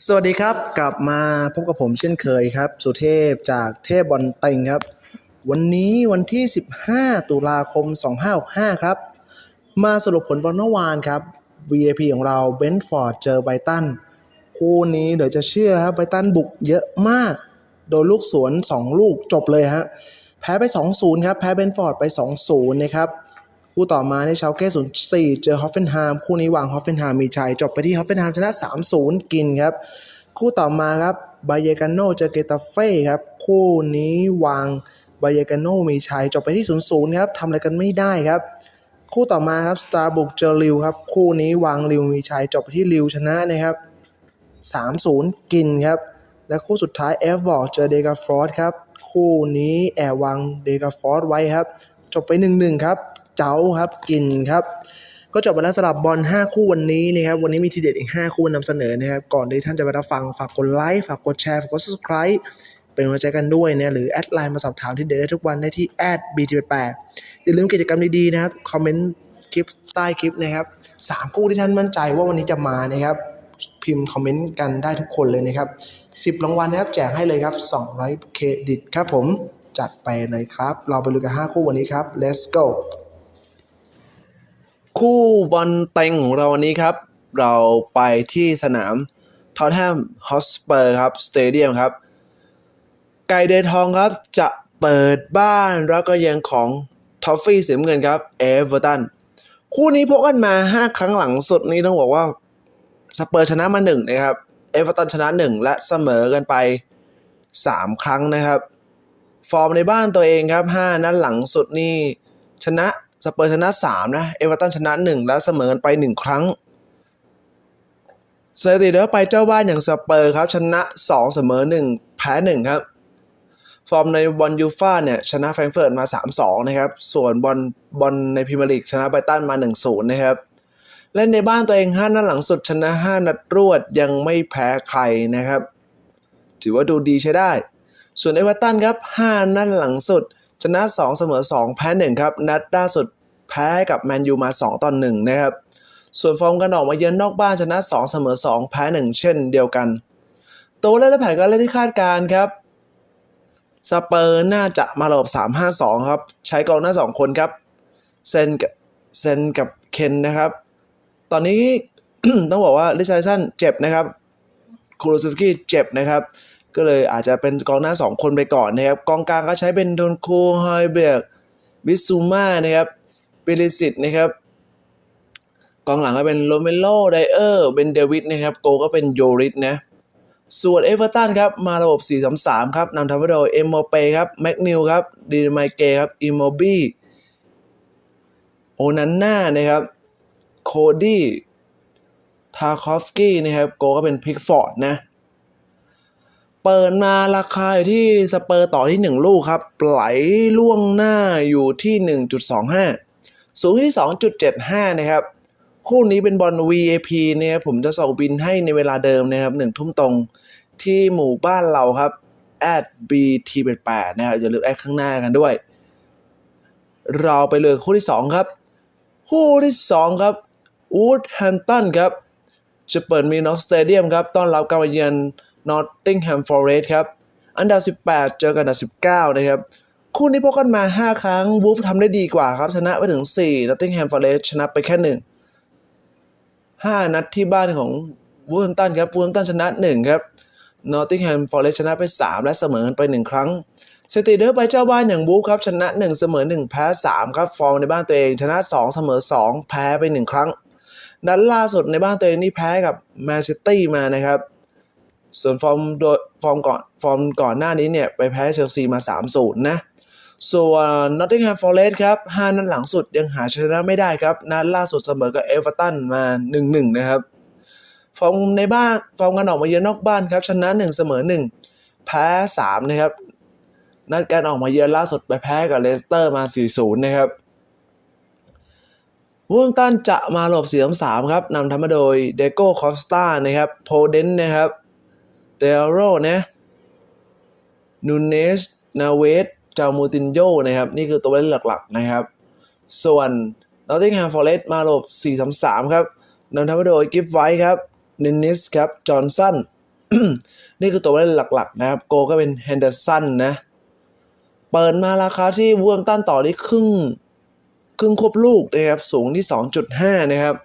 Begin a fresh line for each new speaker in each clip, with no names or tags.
สวัสดีครับกลับมาพบกับผมเช่นเคยครับ สุเทพจากเทพบอลเต็งครับ วันนี้วันที่ 15 ตุลาคม 2565 ครับ มาสรุปผลบอลเมื่อวานครับ VAP ของเราเบนฟอร์ดเจอไบตันคู่นี้เดี๋ยวจะเชื่อครับไบตันบุกเยอะมาก โดนลูกสวน 2 ลูกจบเลยฮะแพ้ไป 2-0 ครับ แพ้เบนฟอร์ดไป 2-0 นะครับ คู่ต่อมาในเชาเก้ศูนย์สี่เจอฮอฟเฟนไฮม์คู่นี้วางฮอฟเฟนไฮม์มีชัยจบไปที่ฮอฟเฟนไฮม์ชนะ3-0กินครับคู่ต่อมาครับบาเยกาโนเจอเกตาเฟ่ครับคู่นี้วางบาเยกาโนมีชัยจบไปที่0-0ครับทำอะไรกันไม่ได้ครับคู่ต่อมาครับสตาร์บุกเจอริวครับคู่นี้วางริวมีชัยจบไปที่ริวชนะนะครับ3-0 กินครับ และคู่สุดท้ายเอฟบอกเจอเดกาฟรอสครับ คู่นี้แอบวางเดกาฟรอสไว้ครับ จบไป 1-1 ครับ เจ้าครับกินครับก็จบไปแล้วสำหรับบอล 5 คู่วันนี้นะครับ วันนี้มีทีเด็ดอีก 5 คู่นำเสนอนะครับ ก่อนที่ท่านจะไปรับฟัง ฝากกดไลค์ ฝากกดแชร์ ฝากกด subscribe เป็นกำลังใจกันด้วยนะหรือแอดไลน์มาสอบถามที่เด็ดได้ทุกวันได้ที่ @bt88 อย่าลืมกิจกรรมดีๆนะครับ คอมเมนต์คลิปใต้คลิปนะครับสามคู่ที่ท่านมั่นใจว่าวันนี้จะมานะครับ พิมพ์คอมเมนต์กันได้ทุกคนเลยนะครับ10รางวัลนะครับแจกให้เลยครับ200เครดิตครับผมจัดไปเลยครับ เราไปดูกัน5คู่วันนี้ครับ let's go คู่บอลเต็งของเราวันนี้ครับ เราไปที่สนามทอ t แ h มฮอสเปอร์ครับสเตเดียมครับ ไก่เดทองครับจะเปิดบ้านแล้วก็ยังของทอฟฟี่สีน้ำเงินครับเอเวอร์ตันคู่นี้พบกันมา 5 ครั้งหลังสุดนี้ต้องบอกว่าสเปอร์ชนะมา1นะครับเอเวอร์ตันชนะ 1 และเสมอกันไป 3 ครั้งนะครับ ฟอร์มในบ้านตัวเองครับ 5 นัดหลังสุดนี่ชนะ สเปอร์ชนะ3นะ เอเวอร์ตันชนะ1แล้วเสมอกันไป1ครั้งสถิติเดี๋ยวไปเจ้าบ้านอย่างสเปอร์ครับ ชนะ 2 เสมอ 1 แพ้ 1 ครับ ฟอร์มในบอลยูฟ่าเนี่ย ชนะแฟรงเฟิร์ตมา 3-2 นะครับ ส่วนบอลบอลในพรีเมียร์ลีกชนะไบตันมา 1-0 นะครับ เล่นในบ้านตัวเอง 5 นัดหลังสุดชนะ 5 นัดรวดยังไม่แพ้ใครนะครับ ถือว่าดูดีใช้ได้ ส่วนเอเวอร์ตันครับ 5 นัดหลังสุด ชนะ 2 เสมอ 2 แพ้ 1 ครับ นัดล่าสุดแพ้กับแมนยูมา 2ต่อ1นะครับ ส่วนฟอร์มกันออกมาเยือนนอกบ้านชนะ 2 เสมอ 2 แพ้ 1 เช่นเดียวกัน ตัวเลขและแผนการเล่นที่คาดการครับสเปอร์น่าจะมาระบ3-5-2 ครับ ใช้กองหน้า 2 คนครับ เซนกับเซนกับเคนนะครับ ตอนนี้ต้องบอกว่าลิซาชันเจ็บนะครับคูโรซุกิเจ็บนะครับ ก็เลยอาจจะเป็นกองหน้า 2 คนไปก่อนนะครับ กองกลางก็ใช้เป็นโดนคูฮอยเบียกบิซูมานะครับเบลิสิตนะครับ กองหลังก็เป็นโรเมโลไดเออร์เบนเดวิดนะครับ โกก็เป็นโยริสนะส่วนเอเวอร์ตันครับ มาระบบ 4-3-3 ครับนำทัพไปโดยเอมโมเปครับแมกนิลครับดีนไมเกครับอิโมบี้โอนันน่านะครับโคดี้ทาคอฟสกี้นะครับ โกก็เป็นพิกฟอร์ดนะ เปิดมาราคาอยู่ที่สเปอร์ต่อที่ 1 ลูกครับ ไหลล่วงหน้าอยู่ที่ 1.25 สูงที่ 2.75 นะครับ คู่นี้เป็นบอล VAP เนี่ยผมจะส่งบินให้ในเวลาเดิมนะครับหนึ่งทุ่มตรงที่หมู่บ้านเราครับ at @bt88 นะครับ อย่าลืมแอดข้างหน้ากันด้วย เราไปเลยคู่ที่ 2 ครับ คู่ที่ 2 ครับอูดแฮมตันครับ จะเปิดมีนอสเตเดียมครับ ต้อนรับการมาเยือน นอตติงแฮมฟอเรสต์ครับ อันดับ 18 เจอกันอันดับ 19 นะครับ คู่นี้พบกันมา 5 ครั้งวูฟทำได้ดีกว่าครับ ชนะไปถึง4นอตติงแฮมฟอเรสต์ชนะไปแค่ 1 5 นัดที่บ้านของวูฟตันครับวูฟตันชนะ 1 ครับนอตติงแฮมฟอเรสชนะไป 3 และเสมอกันไป 1 ครั้งสติเดอร์ไปเจ้าบ้านอย่างวูฟครับ ชนะ 1 เสมอ 1 แพ้ 3 ครับ ฟอร์มในบ้านตัวเอง ชนะ 2 เสมอ 2 แพ้ไป 1 ครั้งนัดล่าสุดในบ้านตัวเองนี่แพ้กับแมนซิตี้มานะครับ ส่วนฟอร์มโดยฟอร์มก่อนฟอร์มก่อนหน้านี้เนี่ย ไปแพ้เชลซีมา 3-0 นะ ส่วน Nottingham Forest ครับ 5 นัดหลังสุดยังหาชนะไม่ได้ครับ นัดล่าสุดเสมอกับเอเวอร์ตันมา 1-1 นะครับ ฟอร์มในบ้านฟอร์มกันออกมาเยือนนอกบ้านครับ ชนะ 1 เสมอ 1 แพ้ 3 นะครับ นัดการออกมาเยือนล่าสุดไปแพ้กับเลสเตอร์มา 4-0 นะครับวูฟตันจะมาหลบ4-3ครับนำทำมาโดยเดโก้คอสตานะครับ โพเดนนะครับ เดโรนะนูเนสนาเวสจามูตินโยนะครับ นี่คือตัวเล่นหลักๆนะครับ ส่วน Nottingham Forest มาหลบ4-3-3 ครับนำทำมาโดยกิฟไวท์ครับนินนิสครับจอห์นสันนี่คือตัวเล่นหลักๆ นะครับ โกก็เป็นแฮนเดอร์สันนะ เปิดมาราคาที่วูมตันต่อที่ครึ่ง ครึ่งควบลูกนะครับ สูงที่ 2.5 นะครับ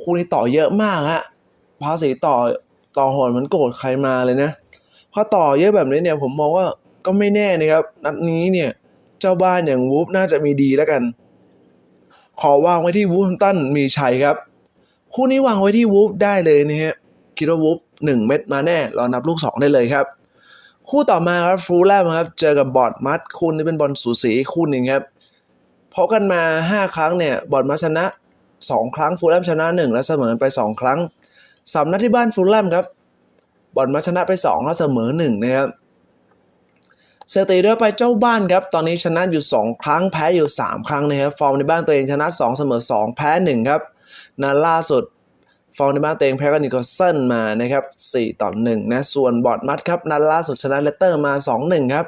คู่นี้ต่อเยอะมากฮะภาษีต่อ ต่อหอนเหมันโกรธใครมาเลยนะพราะต่อเยอะแบบนี้เนี่ยผมมองว่าก็ไม่แน่นะครับ นัดนี้เนี่ยเจ้าบ้านอย่างวูฟน่าจะมีดีแล้วกัน ขอวางไว้ที่วูฟตันมีชัยครับ คู่นี้วางไว้ที่วูฟได้เลยนะฮะคิดว่าวูฟหนึ่งเม็ดมาแน่รอนับลูกสองได้เลยครับ คู่ต่อมาครับฟูลแลมครับ เจอกับบอร์ดมัดคู่นี้เป็นบอลสูสีคู่หนึ่งครับพบกันมา 5 ครั้งเนี่ยบอร์ดมัดชนะ 2 ครั้งฟูลแลมชนะ 1 และเสมอไป 2 ครั้ง สามนัดที่บ้านฟูลแลมครับบอร์ดมัดชนะไป2และเสมอ1นะครับเซตีด้วยไปเจ้าบ้านครับ ตอนนี้ชนะอยู่ 2 ครั้งแพ้อยู่ 3 ครั้งนะครับ ฟอร์มในบ้านตัวเองชนะ 2 เสมอ 2 แพ้ 1 ครับนัดล่าสุด ฟอร์มในบ้านตัวเองแพ้กับนิโคลเซนมานะครับ4ต่อ1นะส่วนบอร์ดมัดครับนัดล่าสุดชนะเลสเตอร์มา 2-1 ครับ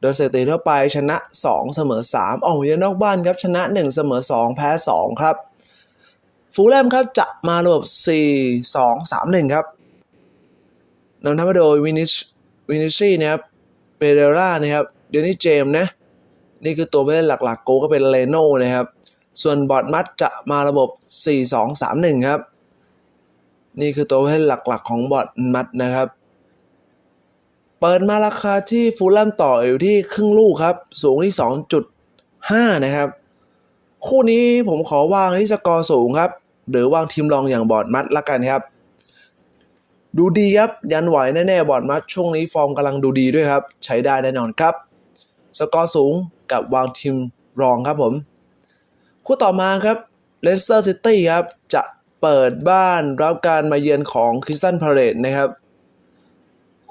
โดยสถิติทั่วไปชนะ 2 เสมอ 3ออกเยือนนอกบ้านครับชนะ 1 เสมอ 2 แพ้ 2 ครับ ฟูลแลมครับจะมาระบบ 4 2 3 1 ครับนำทัพมาโดยวินิชวินิชี่นะครับเปเรรานะครับเดนี่เจมส์นะนี่คือตัวผู้เล่นหลักๆ โกก็เป็นเลโน่นะครับ ส่วนบอดมัดจะมาระบบ 4 2 3 1 ครับ นี่คือตัวผู้เล่นหลักๆ ของบอดมัดนะครับ เปิดมาราคาที่ฟูลแลมต่ออยู่ที่ครึ่งลูกครับ สูงที่ 2.5 นะครับ คู่นี้ผมขอวางที่สกอร์สูงครับ หรือวางทีมรองอย่างบอดมัดละกันครับ ดูดีครับ ยันไหวแน่ๆบอดมัดช่วงนี้ฟอร์มกำลังดูดีด้วยครับ ใช้ได้แน่นอนครับ สกอร์สูงกับวางทีมรองครับผม คู่ต่อมาครับเลสเตอร์ซิตี้ครับ จะเปิดบ้านรับการมาเยือนของคริสตันพาเลตนะครับ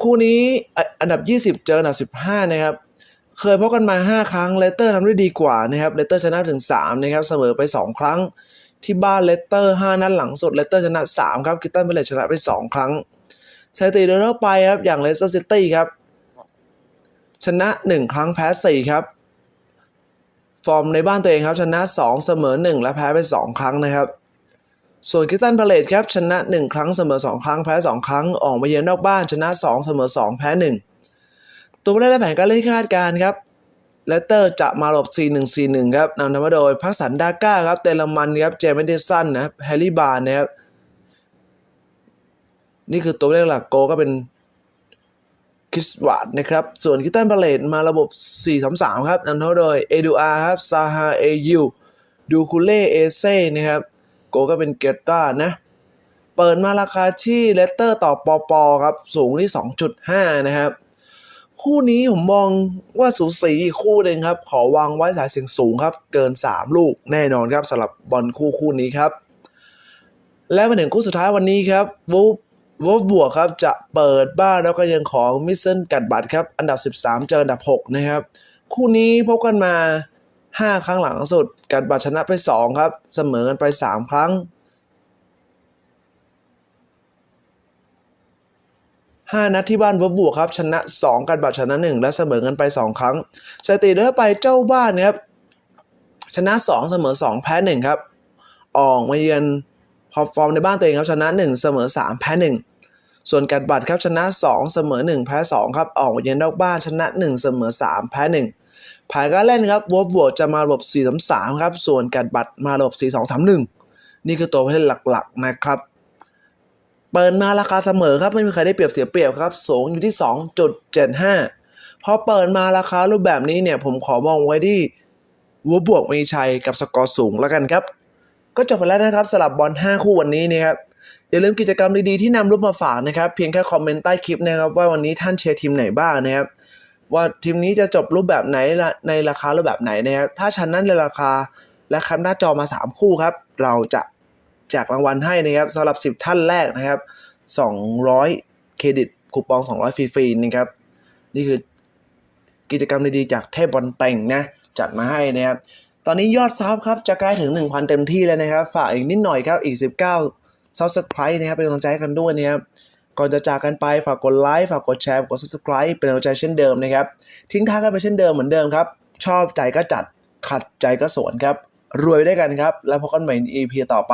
คู่นี้อันดับ 20 เจออันดับ 15 นะครับ เคยพบกันมา 5 ครั้งเลสเตอร์ทำได้ดีกว่านะครับเลสเตอร์ชนะถึง3นะครับเสมอไป 2 ครั้ง ที่บ้านเลสเตอร์ 5 นัดหลังสุดเลสเตอร์ชนะ 3 ครับคริสตันพาเลชนะไป 2 ครั้งสถิติโดยทั่วไปครับอย่างเลสเตอร์ซิตี้ครับชนะ 1 ครั้งแพ้ 4 ครับ ฟอร์มในบ้านตัวเองครับชนะ 2 เสมอ 1 และแพ้ไป 2 ครั้งนะครับส่วนคิสตันพาเลตครับชนะ 1 ครั้งเสมอ 2 ครั้งแพ้ 2 ครั้ง ออกมาเยือนนอกบ้านชนะ 2 เสมอ 2 แพ้ 1 ตัวผู้เล่นและแผนการเล่นคาดการครับเลสเตอร์จะมาหลบ 4-1-4-1 ครับนำทัพมาโดยพักสันดาก้าครับเตลมันครับ เจมส์เดสันนะครับแฮร์รี่บาร์นะครับ นี่คือตัวเลขหลักโกก็เป็นคริสวาดนะครับ ส่วนคิตตันพาเลตมาระบบ 4-3-3 ครับนำทัพโดยเอดูอาครับซาฮาเอยูดูคูเล่เอเซ่นะครับ โกก็เป็นเกตตานะ เปิดมาราคาที่เลสเตอร์ต่อปอปอครับ สูงที่ 2.5 นะครับ คู่นี้ผมมองว่าสูสีอีกคู่หนึ่งครับ ขอวางไว้สายเสียงสูงครับ เกิน 3 ลูกแน่นอนครับสำหรับบอลคู่คู่นี้ครับ และมาถึงคู่สุดท้ายวันนี้ครับวูฟวูฟบวกครับจะเปิดบ้านแล้วก็ยังของมิสเซนกัดบัตครับ อันดับ 13 เจออันดับ 6 นะครับ คู่นี้พบกันมา 5 ครั้งหลังสุด กัดบัตชนะไป 2 ครับ เสมอกันไป 3 ครั้ง 5 นัดที่บ้านเวอร์บวกครับ ชนะ 2 กันบัตรชนะ 1 และเสมอกันไป 2 ครั้งสถิติเดินไปเจ้าบ้านนะครับชนะ 2 เสมอ 2 แพ้ 1 ครับออกมาเยือนพอฟอร์มในบ้านตัวเองครับชนะ 1 เสมอ 3 แพ้ 1 ส่วนการบัตรครับชนะ 2 เสมอ 1 แพ้ 2 ครับออกมาเยือนนอกบ้านชนะ 1 เสมอ 3 แพ้ 1ผ่านการเล่นครับวอร์บวกจะมาระบบ4-3-3ครับส่วนการบัตรมาระบบ4-2-3-1 นี่คือตัวผู้เล่นหลักๆนะครับ เปิดมาราคาเสมอครับไม่มีใครได้เปรียบเสียเปรียบครับสูงอยู่ที่ 2.75 พอเปิดมาราคารูปแบบนี้เนี่ยผมขอมองไว้ที่วัวบวกมีชัยกับสกอร์สูงแล้วกันครับ ก็จบไปแล้วนะครับสำหรับบอล 5 คู่วันนี้นะครับอย่าลืมกิจกรรมดีๆที่นำรูปมาฝากนะครับเพียงแค่คอมเมนต์ใต้คลิปนะครับว่าวันนี้ท่านเชียร์ทีมไหนบ้างนะครับว่าทีมนี้จะจบรูปแบบไหนละในราคารูปแบบไหนนะครับถ้าชนะในราคาและคันหน้าจอมา 3 คู่ครับ เราจะ แจกรางวัลให้นะครับสำหรับ 10 ท่านแรกนะครับ 200 เครดิตคูปอง 200 ฟรีๆนะครับ นี่คือกิจกรรมดีๆ จากเทพบอลแต่งนะจัดมาให้นะครับตอนนี้ยอดซับครับจะใกล้ถึง 1,000 เต็มที่แล้วนะครับ ฝากอีกนิดหน่อยครับอีก 19 subscribe นะครับเป็นกำลังใจกันด้วยนะครับก่อนจะจากกันไปฝากกดไลค์ฝากกดแชร์กด subscribe เป็นกำลังใจเช่นเดิมนะครับ ทิ้งท้ายกันไปเช่นเดิมเหมือนเดิมครับ ชอบใจก็จัดขัดใจก็สวนครับ รวยได้วยกันครับ แล้วพบกันใหม่ใน EP ต่อไป